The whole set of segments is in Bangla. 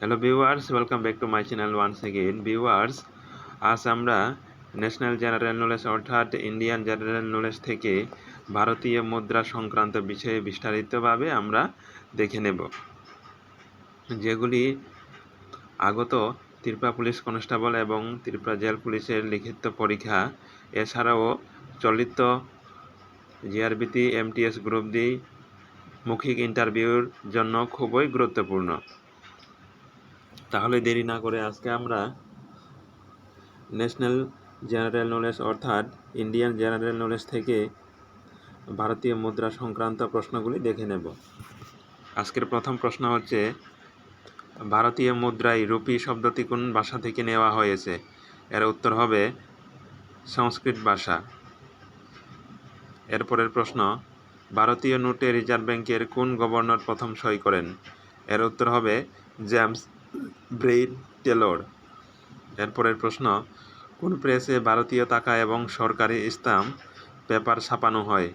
Hello viewers welcome back to my channel once again viewers আজ আমরা ন্যাশনাল জেনারেল নলেজ অর্থাৎ ইন্ডিয়ান জেনারেল নলেজ থেকে ভারতীয় মুদ্রা সংক্রান্ত বিষয়ে বিস্তারিতভাবে আমরা দেখে নেব। যেগুলি আগত ত্রিপুরা পুলিশ কনস্টেবল এবং ত্রিপুরা জেল পুলিশের লিখিত পরীক্ষা। এছাড়াও চলিত জিআরবিটি এমটিএস গ্রুপ ডি মৌখিক ইন্টারভিউর জন্য খুবই গুরুত্বপূর্ণ। তাহলে দেরি না করে আজকে আমরা ন্যাশনাল জেনারেল নলেজ অর্থাৎ ইন্ডিয়ান জেনারেল নলেজ থেকে ভারতীয় মুদ্রা সংক্রান্ত প্রশ্নগুলি দেখে নেব। আজকের প্রথম প্রশ্ন হচ্ছে, ভারতীয় মুদ্রায় রুপি শব্দটি কোন ভাষা থেকে নেওয়া হয়েছে? এর উত্তর হবে সংস্কৃত ভাষা। এরপরের প্রশ্ন, ভারতীয় নোটে রিজার্ভ ব্যাংকের কোন গভর্নর প্রথম সই করেন? এর উত্তর হবে জেমস ব্রেইড টেলর। এরপরের প্রশ্ন, কোন প্রেসে ভারতীয় টাকা এবং সরকারি স্ট্যাম্প পেপার ছাপানো হয়?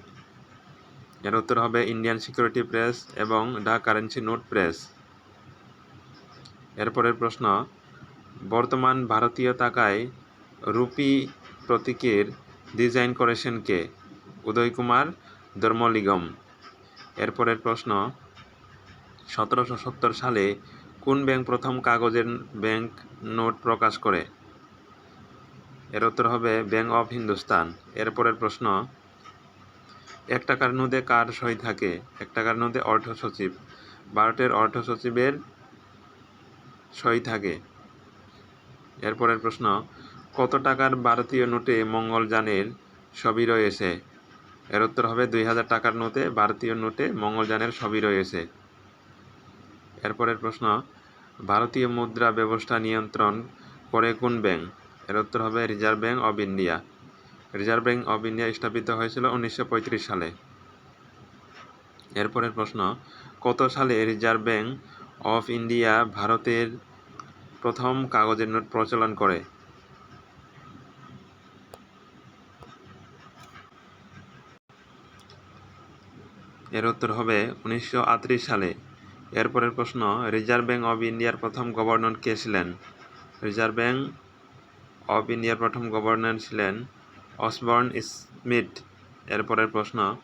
এর উত্তর হবে ইন্ডিয়ান সিকিউরিটি প্রেস এবং দ্য কারেন্সি নোট প্রেস। এরপরের প্রশ্ন, বর্তমান ভারতীয় টাকায় রুপি প্রতীকের ডিজাইন করেছেন কে? উদয় কুমার, ধর্মলিগম। এরপরের প্রশ্ন, সতেরোশো সত্তর সালে কোন ব্যাংক প্রথম কাগজের ব্যাংক নোট প্রকাশ করে? এর উত্তর হবে ব্যাংক অফ হিন্দুস্তান। এরপরের প্রশ্ন, এক টাকার নোটে কার সই থাকে? এক টাকার নোটে অর্থ সচিব ভারতের অর্থ সচিবের সই থাকে। এরপরের প্রশ্ন, কত টাকার ভারতীয় নোটে মঙ্গলযানের ছবি রয়েছে? এর উত্তর হবে দুই হাজার টাকার নোটে ভারতীয় নোটে মঙ্গলযানের ছবি রয়েছে। এরপরের প্রশ্ন, ভারতীয় মুদ্রা ব্যবস্থা নিয়ন্ত্রণ করে কোন ব্যাংক? এর উত্তর হবে reserve bank of India reserve bank of India স্থাপিত হয়েছিল উনিশশো পঁয়ত্রিশ সালে। এরপরের প্রশ্ন, কত সালে রিজার্ভ ব্যাংক অফ ইন্ডিয়া ভারতের প্রথম কাগজের নোট প্রচলন করে? এর উত্তর হবে উনিশশো আটত্রিশ সালে। এরপরের প্রশ্ন, রিজার্ভ ব্যাঙ্ক অব ইন্ডিয়ার প্রথম গভর্নর কে ছিলেন? রিজার্ভ ব্যাঙ্ক অব ইন্ডিয়ার প্রথম গভর্নর ছিলেন অসবর্ন স্মিথ। এরপরের প্রশ্ন,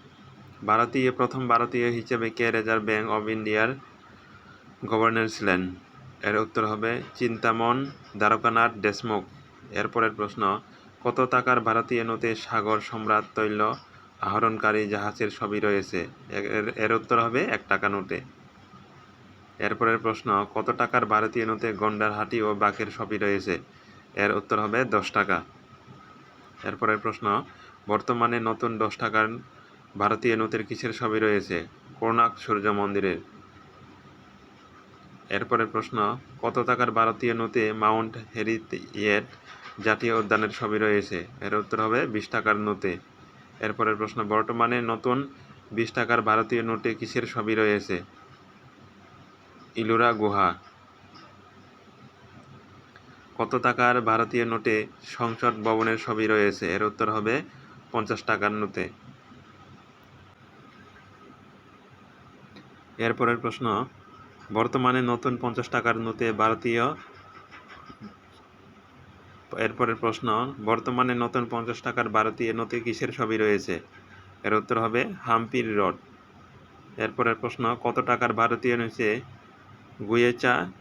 ভারতীয়, প্রথম ভারতীয় হিসেবে কে রিজার্ভ ব্যাঙ্ক অব ইন্ডিয়ার গভর্নর ছিলেন? এর উত্তর হবে চিন্তামন দ্বারকানাথ দেশমুখ। এরপরের প্রশ্ন, কত টাকার ভারতীয় নোটে সাগর সম্রাট তৈল আহরণকারী জাহাজের ছবি রয়েছে? এর- এর উত্তর হবে এক টাকা নোটে। এরপরের প্রশ্ন, কত টাকার ভারতীয় নোটে গন্ডার হাতি ও বাঘের ছবি রয়েছে? এর উত্তর হবে দশ টাকা। এরপরের প্রশ্ন, বর্তমানে নতুন দশ টাকার ভারতীয় নোটের কিসের ছবি রয়েছে? কোণার্ক সূর্য মন্দিরের। এরপরের প্রশ্ন, কত টাকার ভারতীয় নোটে মাউন্ট হেরিয়েট জাতীয় উদ্যানের ছবি রয়েছে? এর উত্তর হবে বিশ টাকার নোটে। এরপরের প্রশ্ন, বর্তমানে নতুন বিশ টাকার ভারতীয় নোটে কিসের ছবি রয়েছে? ইলোরা গুহা। কত টাকার ভারতীয় নোটে সংসদ ভবনের ছবি রয়েছে? এর উত্তর হবে পঞ্চাশ টাকার নোটে। এরপরের প্রশ্ন, বর্তমানে নতুন পঞ্চাশ টাকার নোটে ভারতীয় এরপরের প্রশ্ন, বর্তমানে নতুন পঞ্চাশ টাকার ভারতীয় নোটে কিসের ছবি রয়েছে? এর উত্তর হবে হাম্পির রড। এরপরের প্রশ্ন, কত টাকার ভারতীয় নোটে গুয়েচা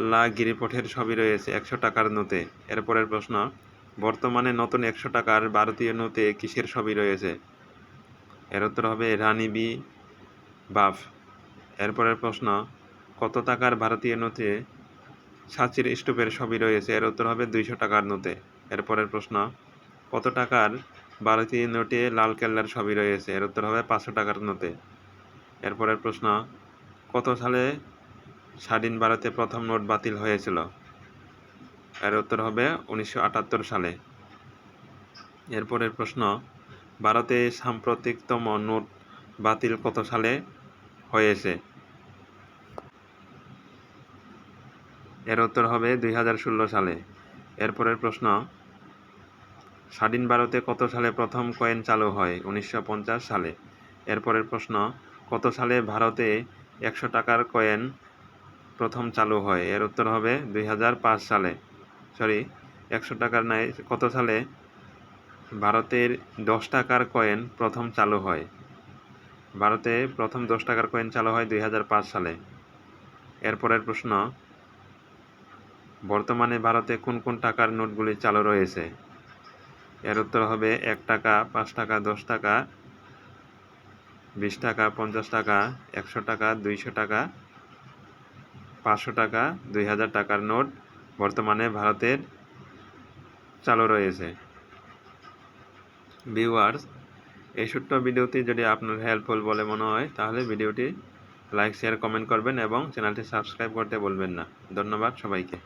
লা গিরিপথের ছবি রয়েছে একশো টাকার নোটে। এরপরের প্রশ্ন, বর্তমানে নতুন একশো টাকার ভারতীয় নোটে কিসের ছবি রয়েছে? এর উত্তর হবে রানী বি, বাফ। এরপরের প্রশ্ন, কত টাকার ভারতীয় নোটে সাচির স্টুপের ছবি রয়েছে? এর উত্তর হবে দুইশো টাকার নোটে। এরপরের প্রশ্ন, কত টাকার ভারতীয় নোটে লাল কেল্লার ছবি রয়েছে? এর উত্তর হবে পাঁচশো টাকার নোটে। এরপরের প্রশ্ন, কত সালে স্বাধীন ভারতে প্রথম নোট বাতিল হয়েছিল। এর উত্তর হবে উনিশশো আটাত্তর সালে। এরপরের প্রশ্ন, ভারতে সাম্প্রতিকতম নোট বাতিল কত সালে হয়েছে? এর উত্তর হবে দুই হাজার ষোলো সালে। এরপরের প্রশ্ন, স্বাধীন ভারতে কত সালে প্রথম কয়েন চালু হয়? উনিশশো পঞ্চাশ সালে। এরপরের প্রশ্ন, কত সালে ভারতে একশো টাকার কয়েন প্রথম চালু হয়। এর উত্তর হবে দুই হাজার পাঁচ সালে। সরি, একশো টাকার নাই কত সালে? ভারতের দশ টাকার কয়েন প্রথম চালু হয়। ভারতে প্রথম দশ টাকার কয়েন চালু হয় দুই হাজার পাঁচ সালে। এরপরের প্রশ্ন, বর্তমানে ভারতে কোন কোন টাকার নোটগুলি চালু রয়েছে? এর উত্তর হবে এক টাকা, পাঁচ টাকা, দশ টাকা, বিশ টাকা, পঞ্চাশ টাকা, একশো টাকা, দুইশো টাকা পাঁচশো টাকা, দুই হাজার টাকার নোট বর্তমানে ভারতের চালু রয়েছে। ভিউয়ার্স এই ছোট্ট ভিডিওটি যদি আপনার হেল্পফুল বলে মনে হয়, তাহলে ভিডিওটি লাইক শেয়ার কমেন্ট করবেন এবং চ্যানেলটি সাবস্ক্রাইব করতে বলবেন না। ধন্যবাদ সবাইকে।